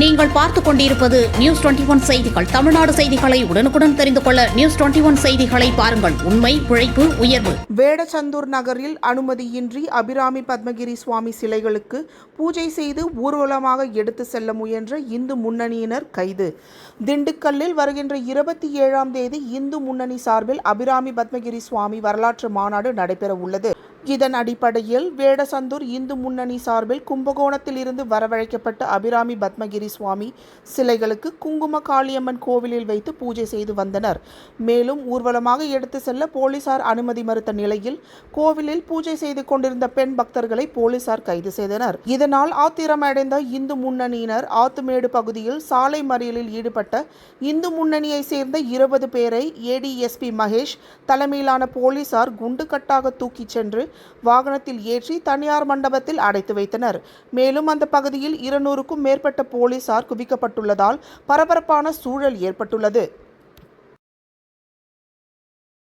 நீங்கள் பார்த்துக் கொண்டிருப்பது நியூஸ் டுவெண்டி ஒன் செய்திகள். தமிழ்நாடு செய்திகளை உடனுக்குடன் தெரிந்து கொள்ள நியூஸ் டுவெண்டி ஒன் செய்திகளை பாருங்கள். உண்மை உழைப்பு உயர்வு. வேடச்சந்தூர் நகரில் அனுமதியின்றி அபிராமி பத்மகிரி சுவாமி சிலைகளுக்கு பூஜை செய்து ஊர்வலமாக எடுத்து செல்ல முயன்ற இந்து முன்னணியினர் கைது. திண்டுக்கல்லில் வருகின்ற இருபத்தி ஏழாம் தேதி இந்து முன்னணி சார்பில் அபிராமி பத்மகிரி சுவாமி வரலாற்று மாநாடு நடைபெற உள்ளது இதன் அடிப்படையில் வேடசந்தூர் இந்து முன்னணி சார்பில் கும்பகோணத்தில் இருந்து வரவழைக்கப்பட்ட அபிராமி பத்மகிரி சுவாமி சிலைகளுக்கு குங்கும காளியம்மன் கோவிலில் வைத்து பூஜை செய்து வந்தனர். மேலும் ஊர்வலமாக எடுத்து செல்ல போலீசார் அனுமதி மறுத்த நிலையில் கோவிலில் பூஜை செய்து கொண்டிருந்த பெண் பக்தர்களை போலீசார் கைது செய்தனர். இதனால் ஆத்திரமடைந்த இந்து முன்னணியினர் ஆத்துமேடு பகுதியில் சாலை மறியலில் ஈடுபட்ட இந்து முன்னணியை சேர்ந்த இருபது பேரை ஏடிஎஸ்பி மகேஷ் தலைமையிலான போலீசார் குண்டுகட்டாக தூக்கிச் சென்று வாகனத்தில் ஏற்றி தனியார் மண்டபத்தில் அடைத்து வைத்தனர். மேலும் அந்த பகுதியில் இருநூறுக்கும் மேற்பட்ட போலீசார் குவிக்கப்பட்டுள்ளதால் பரபரப்பான சூழல் ஏற்பட்டுள்ளது.